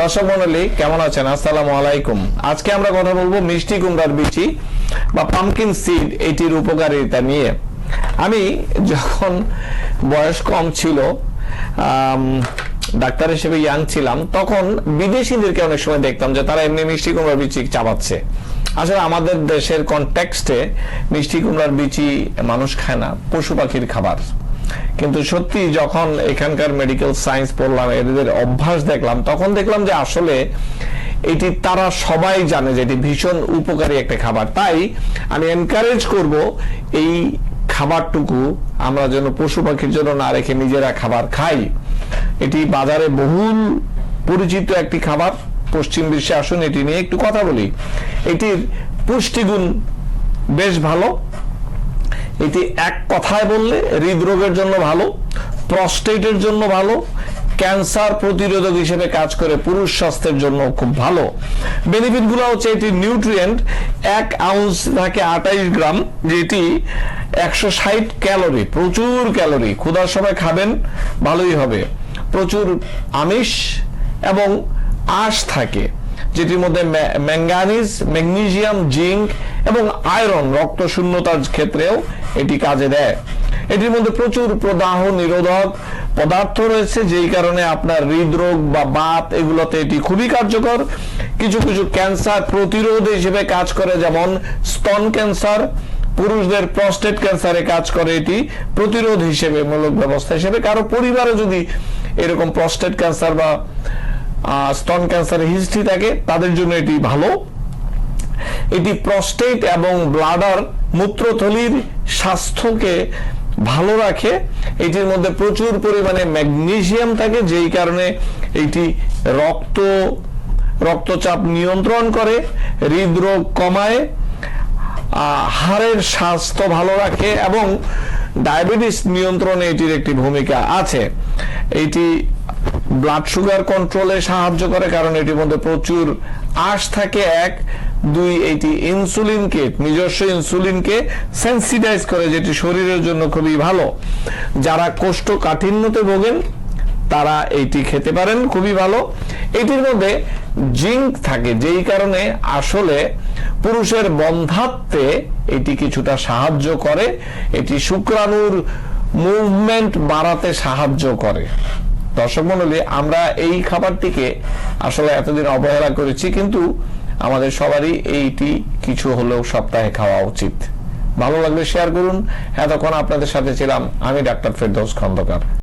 দর্শক মন্ডলী, কেমন আছেন? আসসালামু আলাইকুম। আজকে আমরা কথা বলব মিষ্টি কুমড়ার বিচি বা পামকিন সিড এটির উপকারিতা নিয়ে। আমি যখন বয়স কম ছিল ডাক্তার হিসেবে ইয়াং ছিলাম, তখন বিদেশিদেরকে অনেক সময় দেখতাম যে তারা এমনি মিষ্টি কুমড়ার বিচি চাবাচ্ছে আসলে আমাদের দেশের কনটেক্সটে মিষ্টি কুমড়ার বিচি মানুষ খায় না, পশু পাখির খাবার। কিন্তু সত্যি যখন এখানকার মেডিকেল সায়েন্স পড়লাম, এদের অভ্যাস দেখলাম, তখন দেখলাম যে আসলে এটি তারা সবাই জানে যে এটি ভীষণ উপকারী একটা খাবার। তাই আমি এনকারেজ করব এই খাবারটুকু আমরা যেন পশু পাখির জন্য না রেখে নিজেরা খাবার খাই। এটি বাজারে বহুল পরিচিত একটি খাবার। পশ্চিম বিশ্বে আসুন, এটি নিয়ে একটু কথা বলি। এটির পুষ্টিগুণ বেশ ভালো। এটি এক কথায় বললে হৃদরোগের জন্য ভালো, প্রস্টেটের জন্য ভালো, ক্যান্সার প্রতিরোধক হিসেবে কাজ করে পুরুষ স্বাস্থ্যের জন্য খুব ভালো। বেনিফিটগুলো হচ্ছে এটি নিউট্রিয়েন্ট এক আউন্স থাকে আঠাইশ গ্রাম, যেটি একশো ষাট ক্যালোরি, প্রচুর ক্যালোরি। ক্ষুধার সময় খাবেন, ভালোই হবে। প্রচুর আমিষ এবং আঁশ থাকে, যেটির মধ্যে ম্যা- ম্যাঙ্গানিজ, ম্যাগনেসিয়াম, জিঙ্ক এবং আয়রন, রক্ত শূন্যতার ক্ষেত্রেও এটি কাজে দেয়। এটির মধ্যে প্রচুর প্রদাহ নিরোধক পদার্থ রয়েছে, যেই কারণে আপনার হৃদরোগ বা বাত এগুলোতে এটি খুবই কার্যকর। কিছু কিছু ক্যান্সার প্রতিরোধ হিসেবে কাজ করে, যেমন স্তন ক্যান্সার, পুরুষদের প্রস্টেট ক্যান্সারে কাজ করে, এটি প্রতিরোধ হিসেবে, মূলক ব্যবস্থা হিসেবে। কারও পরিবারে যদি এরকম প্রস্টেট ক্যান্সার বা স্তন ক্যান্সারের হিস্ট্রি থাকে, তাদের জন্য এটি ভালো। এটি প্রস্টেট এবং ব্লাডার মূত্রথলির স্বাস্থ্যকে ভালো রাখে। এটির মধ্যে প্রচুর পরিমাণে ম্যাগনেসিয়াম থাকে, যেই কারণে এটি রক্ত, রক্তচাপ নিয়ন্ত্রণ করে, হৃদরোগ কমায় হাড়ের স্বাস্থ্য ভালো রাখে এবং ডায়াবেটিস নিয়ন্ত্রণে এটির একটি ভূমিকা আছে। এটি ব্লাড সুগার কন্ট্রোলে সাহায্য করে কারণ এটির মধ্যে প্রচুর আঁশ থাকে। এক, দুই, এটি ইনসুলিনকে নিজস্ব ইনসুলিনকে সেন্সিটাইজ করে, যেটি শরীরের জন্য খুবই ভালো। যারা কোষ্ঠকাঠিন্যতে ভোগেন, তারা এটি খেতে পারেন, খুবই ভালো। এটির মধ্যে জিঙ্ক থাকে, যেই কারণে আসলে পুরুষের বন্ধাত্বে এটি কিছুটা সাহায্য করে। এটি শুক্রাণুর মুভমেন্ট বাড়াতে সাহায্য করে। দর্শক মন্ডলী, আমরা এই খাবারটিকে আসলে এতদিন অবহেলা করেছি, কিন্তু আমাদের সবারই এইটি কিছু হলেও সপ্তাহে খাওয়া উচিত। ভালো লাগলে শেয়ার করুন। এতক্ষণ আপনাদের সাথে ছিলাম আমি ডাক্তার ফেরদৌস খন্দকার।